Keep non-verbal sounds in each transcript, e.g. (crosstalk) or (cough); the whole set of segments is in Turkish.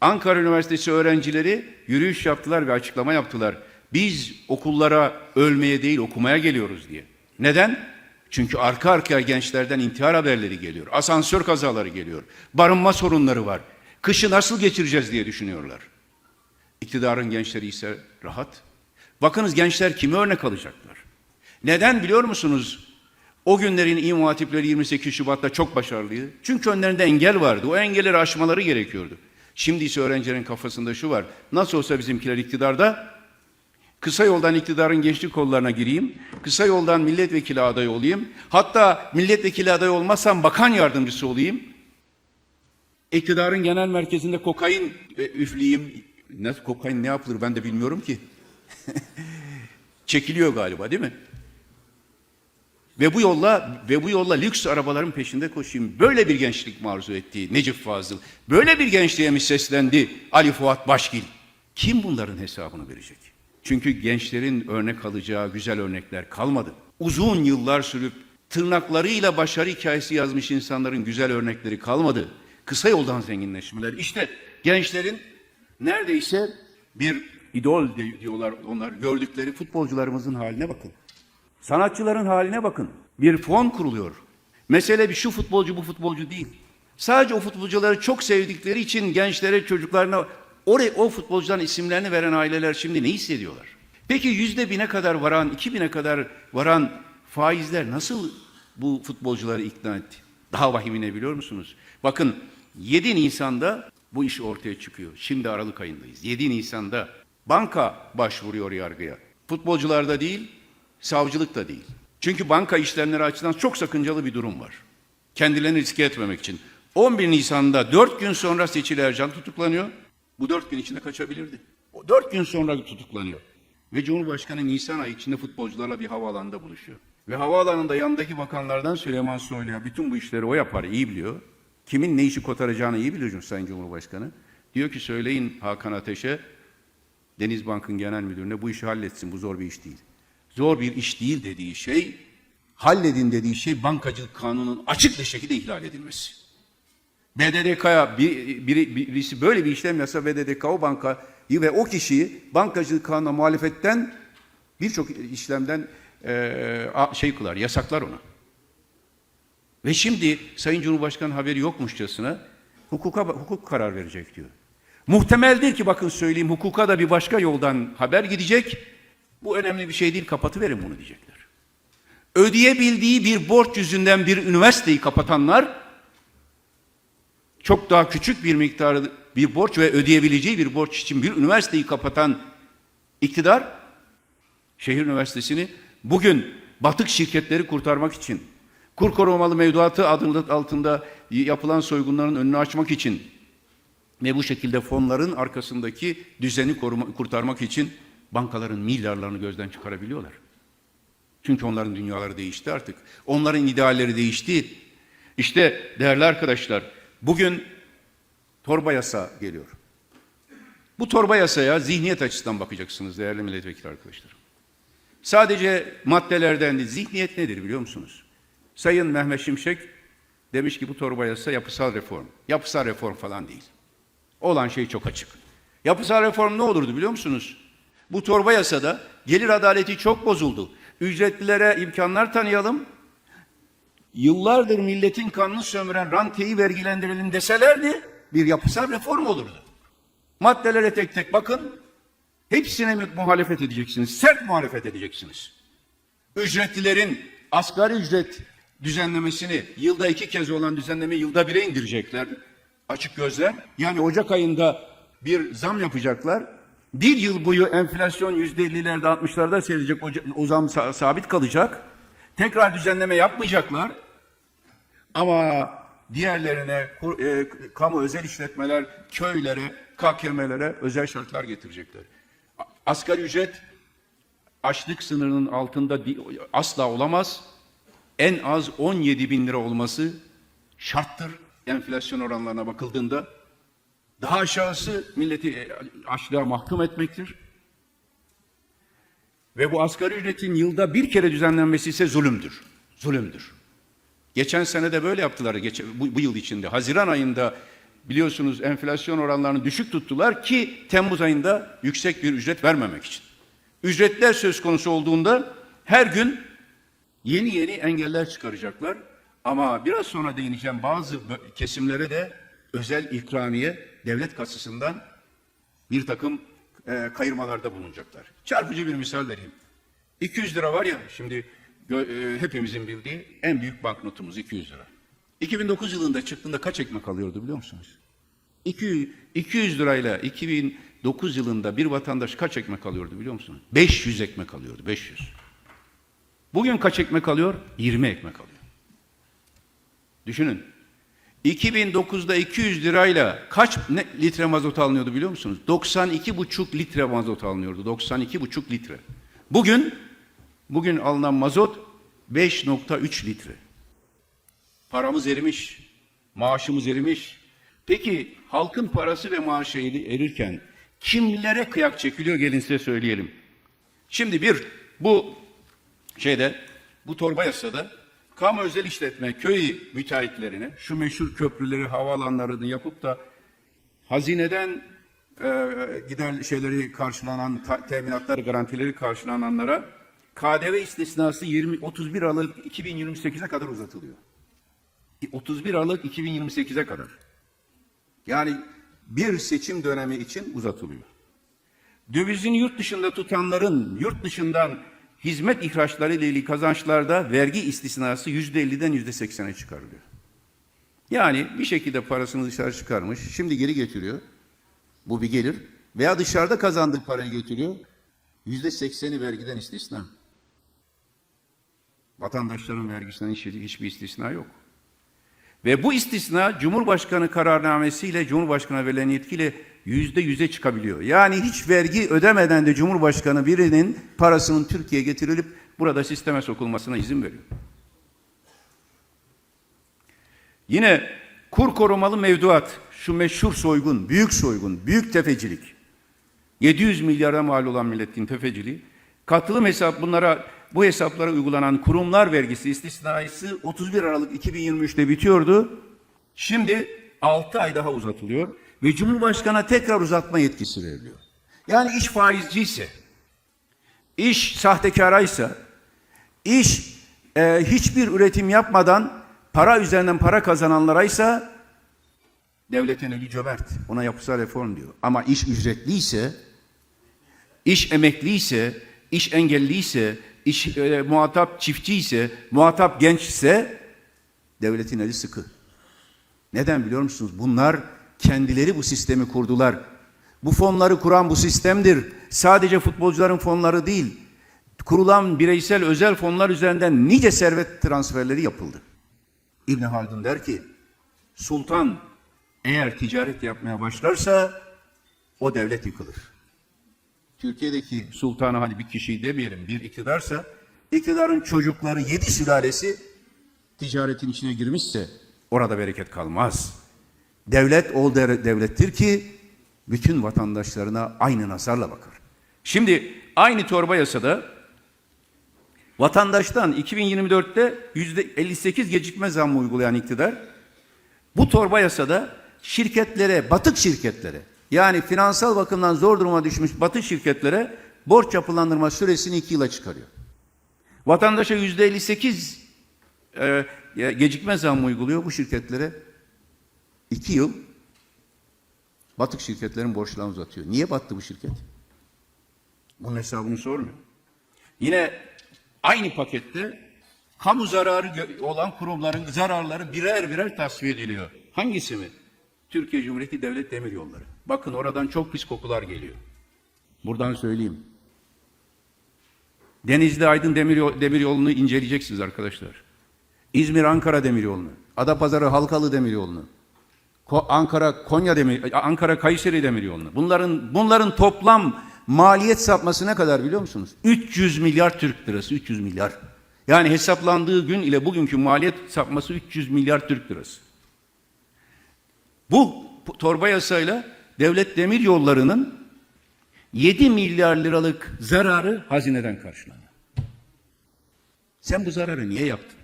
Ankara Üniversitesi öğrencileri yürüyüş yaptılar ve açıklama yaptılar. Biz okullara ölmeye değil okumaya geliyoruz diye. Neden? Çünkü arka arkaya gençlerden intihar haberleri geliyor. Asansör kazaları geliyor. Barınma sorunları var. Kışı nasıl geçireceğiz diye düşünüyorlar. İktidarın gençleri ise rahat. Bakınız gençler kimi örnek alacaklar? Neden biliyor musunuz? O günlerin İmam Hatipleri 28 Şubat'ta çok başarılıydı. Çünkü önlerinde engel vardı. O engelleri aşmaları gerekiyordu. Şimdi ise öğrencilerin kafasında şu var. Nasıl olsa bizimkiler iktidarda kısa yoldan iktidarın gençlik kollarına gireyim. Kısa yoldan milletvekili adayı olayım. Hatta milletvekili adayı olmazsam bakan yardımcısı olayım. İktidarın genel merkezinde kokain e, üfleyeyim. Nasıl kokain ne yapılır ben de bilmiyorum ki. (laughs) Çekiliyor galiba değil mi? Ve bu yolla ve bu yolla lüks arabaların peşinde koşayım. Böyle bir gençlik marzu etti Necip Fazıl. Böyle bir gençliğe mi seslendi Ali Fuat Başgil? Kim bunların hesabını verecek? Çünkü gençlerin örnek alacağı güzel örnekler kalmadı. Uzun yıllar sürüp tırnaklarıyla başarı hikayesi yazmış insanların güzel örnekleri kalmadı. Kısa yoldan zenginleşmeler. İşte gençlerin neredeyse bir idol diyorlar onlar. Gördükleri futbolcularımızın haline bakın. Sanatçıların haline bakın. Bir fon kuruluyor. Mesele bir şu futbolcu bu futbolcu değil. Sadece o futbolcuları çok sevdikleri için gençlere, çocuklarına oraya o futbolcuların isimlerini veren aileler şimdi ne hissediyorlar? Peki yüzde bine kadar varan, iki bine kadar varan faizler nasıl bu futbolcuları ikna etti? Daha vahimine biliyor musunuz? Bakın 7 Nisan'da bu iş ortaya çıkıyor. Şimdi Aralık ayındayız. 7 Nisan'da banka başvuruyor yargıya. Futbolcularda değil, savcılık da değil. Çünkü banka işlemleri açısından çok sakıncalı bir durum var. Kendilerini riske etmemek için. 11 Nisan'da 4 gün sonra Seçil Ercan tutuklanıyor. Bu 4 gün içinde kaçabilirdi. O 4 gün sonra tutuklanıyor. Ve Cumhurbaşkanı Nisan ayı içinde futbolcularla bir havaalanında buluşuyor. Ve havaalanında yanındaki bakanlardan Süleyman Soylu'ya bütün bu işleri o yapar, iyi biliyor. Kimin ne işi kotaracağını iyi biliyor Sayın Cumhurbaşkanı. Diyor ki söyleyin Hakan Ateş'e, Denizbank'ın genel müdürüne bu işi halletsin, bu zor bir iş değil. Zor bir iş değil dediği şey, halledin dediği şey bankacılık kanunun açık bir şekilde ihlal edilmesi. BDDK'ya bir, biri, birisi böyle bir işlem yapsa BDDK o bankayı ve o kişiyi bankacılık kanuna muhalefetten birçok işlemden e, şey kılar, yasaklar ona. Ve şimdi Sayın Cumhurbaşkanı haberi yokmuşçasına hukuka, hukuk karar verecek diyor. Muhtemeldir ki bakın söyleyeyim hukuka da bir başka yoldan haber gidecek. Bu önemli bir şey değil kapatıverin bunu diyecekler. Ödeyebildiği bir borç yüzünden bir üniversiteyi kapatanlar çok daha küçük bir miktarı bir borç ve ödeyebileceği bir borç için bir üniversiteyi kapatan iktidar şehir üniversitesini bugün batık şirketleri kurtarmak için kur korumalı mevduatı adı altında yapılan soygunların önünü açmak için ve bu şekilde fonların arkasındaki düzeni koruma, kurtarmak için bankaların milyarlarını gözden çıkarabiliyorlar. Çünkü onların dünyaları değişti artık. Onların idealleri değişti. İşte değerli arkadaşlar, bugün torba yasa geliyor. Bu torba yasaya zihniyet açısından bakacaksınız değerli milletvekili arkadaşlar. Sadece maddelerden değil, zihniyet nedir biliyor musunuz? Sayın Mehmet Şimşek demiş ki bu torba yasa yapısal reform. Yapısal reform falan değil. Olan şey çok açık. Yapısal reform ne olurdu biliyor musunuz? Bu torba yasada gelir adaleti çok bozuldu. Ücretlilere imkanlar tanıyalım. Yıllardır milletin kanını sömüren ranteyi vergilendirelim deselerdi bir yapısal reform olurdu. Maddelere tek tek bakın. Hepsine muhalefet edeceksiniz. Sert muhalefet edeceksiniz. Ücretlilerin asgari ücret düzenlemesini yılda iki kez olan düzenleme yılda bire indirecekler. Açık gözler. Yani Ocak ayında bir zam yapacaklar. Bir yıl boyu enflasyon yüzde ellilerde altmışlarda seyredecek. O, zam sa- sabit kalacak. Tekrar düzenleme yapmayacaklar. Ama diğerlerine e, kamu özel işletmeler, köylere, KKM'lere özel şartlar getirecekler. Asgari ücret açlık sınırının altında asla olamaz. En az 17 bin lira olması şarttır enflasyon oranlarına bakıldığında. Daha aşağısı milleti e, açlığa mahkum etmektir. Ve bu asgari ücretin yılda bir kere düzenlenmesi ise zulümdür. Zulümdür. Geçen sene de böyle yaptılar. Geçen, bu, bu yıl içinde. Haziran ayında biliyorsunuz enflasyon oranlarını düşük tuttular ki Temmuz ayında yüksek bir ücret vermemek için. Ücretler söz konusu olduğunda her gün yeni yeni engeller çıkaracaklar. Ama biraz sonra değineceğim bazı kesimlere de özel ikramiye devlet kasasından bir takım e, kayırmalarda bulunacaklar. Çarpıcı bir misal vereyim. 200 lira var ya şimdi e, hepimizin bildiği en büyük banknotumuz 200 lira. 2009 yılında çıktığında kaç ekmek alıyordu biliyor musunuz? 200, 200 lirayla 2009 yılında bir vatandaş kaç ekmek alıyordu biliyor musunuz? 500 ekmek alıyordu 500. Bugün kaç ekmek alıyor? 20 ekmek alıyor. Düşünün. 2009'da 200 lirayla kaç ne, litre mazot alınıyordu biliyor musunuz? 92,5 litre mazot alınıyordu. 92,5 litre. Bugün bugün alınan mazot 5.3 litre. Paramız erimiş. Maaşımız erimiş. Peki halkın parası ve maaşı eri- erirken kimlere kıyak çekiliyor gelin size söyleyelim. Şimdi bir bu şeyde bu torba yasada kamu özel işletme köy müteahhitlerine şu meşhur köprüleri havaalanlarını yapıp da hazineden e, gider şeyleri karşılanan ta- teminatları garantileri karşılananlara KDV istisnası 20 31 Aralık 2028'e kadar uzatılıyor. 31 Aralık 2028'e kadar. Yani bir seçim dönemi için uzatılıyor. Dövizini yurt dışında tutanların yurt dışından hizmet ihraçları ile ilgili kazançlarda vergi istisnası yüzde 50'den yüzde 80'e çıkarılıyor. Yani bir şekilde parasını dışarı çıkarmış, şimdi geri getiriyor. Bu bir gelir. Veya dışarıda kazandığı parayı getiriyor. Yüzde 80'i vergiden istisna. Vatandaşların vergisinden hiç, hiçbir istisna yok. Ve bu istisna Cumhurbaşkanı kararnamesiyle Cumhurbaşkanı verilen yetkiyle yüzde yüze çıkabiliyor. Yani hiç vergi ödemeden de Cumhurbaşkanı birinin parasının Türkiye'ye getirilip burada sisteme sokulmasına izin veriyor. Yine kur korumalı mevduat, şu meşhur soygun, büyük soygun, büyük tefecilik. 700 milyara mal olan milletin tefeciliği. Katılım hesap bunlara bu hesaplara uygulanan kurumlar vergisi istisnası 31 Aralık 2023'te bitiyordu. Şimdi 6 ay daha uzatılıyor ve Cumhurbaşkanı'na tekrar uzatma yetkisi veriliyor. Yani iş faizci ise, iş sahtekaraysa, iş e, hiçbir üretim yapmadan para üzerinden para kazananlara ise devletin eli cömert. Ona yapısal reform diyor. Ama iş ücretliyse, iş emekliyse, iş engelliyse, iş e, muhatap çiftçiyse, muhatap gençse devletin eli sıkı. Neden biliyor musunuz? Bunlar kendileri bu sistemi kurdular. Bu fonları kuran bu sistemdir. Sadece futbolcuların fonları değil. Kurulan bireysel özel fonlar üzerinden nice servet transferleri yapıldı. İbn Haldun der ki, sultan eğer ticaret yapmaya başlarsa o devlet yıkılır. Türkiye'deki sultanı hani bir kişiyi demeyelim bir iktidarsa iktidarın çocukları yedi sülalesi ticaretin içine girmişse orada bereket kalmaz. Devlet o de- devlettir ki bütün vatandaşlarına aynı nazarla bakar. Şimdi aynı torba yasada vatandaştan 2024'te yüzde 58 gecikme zammı uygulayan iktidar bu torba yasada şirketlere, batık şirketlere yani finansal bakımdan zor duruma düşmüş batık şirketlere borç yapılandırma süresini iki yıla çıkarıyor. Vatandaşa yüzde 58 e, gecikme zammı uyguluyor bu şirketlere. iki yıl batık şirketlerin borçlarını uzatıyor. Niye battı bu şirket? Bunun hesabını sormuyor. Yine aynı pakette kamu zararı olan kurumların zararları birer birer tasfiye ediliyor. Hangisi mi? Türkiye Cumhuriyeti Devlet Demiryolları. Bakın oradan çok pis kokular geliyor. Buradan söyleyeyim. Denizli Aydın Demiryol, Demiryolu'nu inceleyeceksiniz arkadaşlar. İzmir Ankara Demiryolu'nu, Adapazarı Halkalı Demiryolu'nu, Ko- Ankara Konya Demir Ankara Kayseri Demiryolu'nu. Bunların bunların toplam maliyet sapması ne kadar biliyor musunuz? 300 milyar Türk lirası, 300 milyar. Yani hesaplandığı gün ile bugünkü maliyet sapması 300 milyar Türk lirası. Bu torba yasayla devlet demir yollarının 7 milyar liralık zararı hazineden karşılanıyor. Sen bu zararı niye yaptın?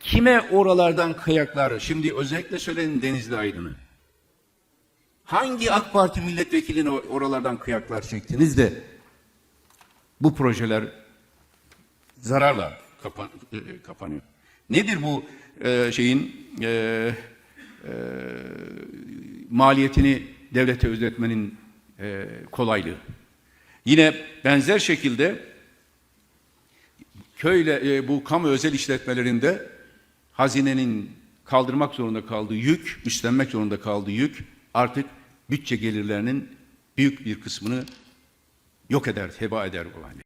Kime oralardan kıyaklar? Şimdi özellikle söyleyin Denizli Aydın'ı. Hangi AK Parti milletvekilini or- oralardan kıyaklar çektiniz de bu projeler zararla kapan- e, kapanıyor. Nedir bu e, şeyin e, e, maliyetini devlete ödetmenin e, kolaylığı? Yine benzer şekilde köyle e, bu kamu özel işletmelerinde hazinenin kaldırmak zorunda kaldığı yük, üstlenmek zorunda kaldığı yük artık bütçe gelirlerinin büyük bir kısmını yok eder, heba eder bu.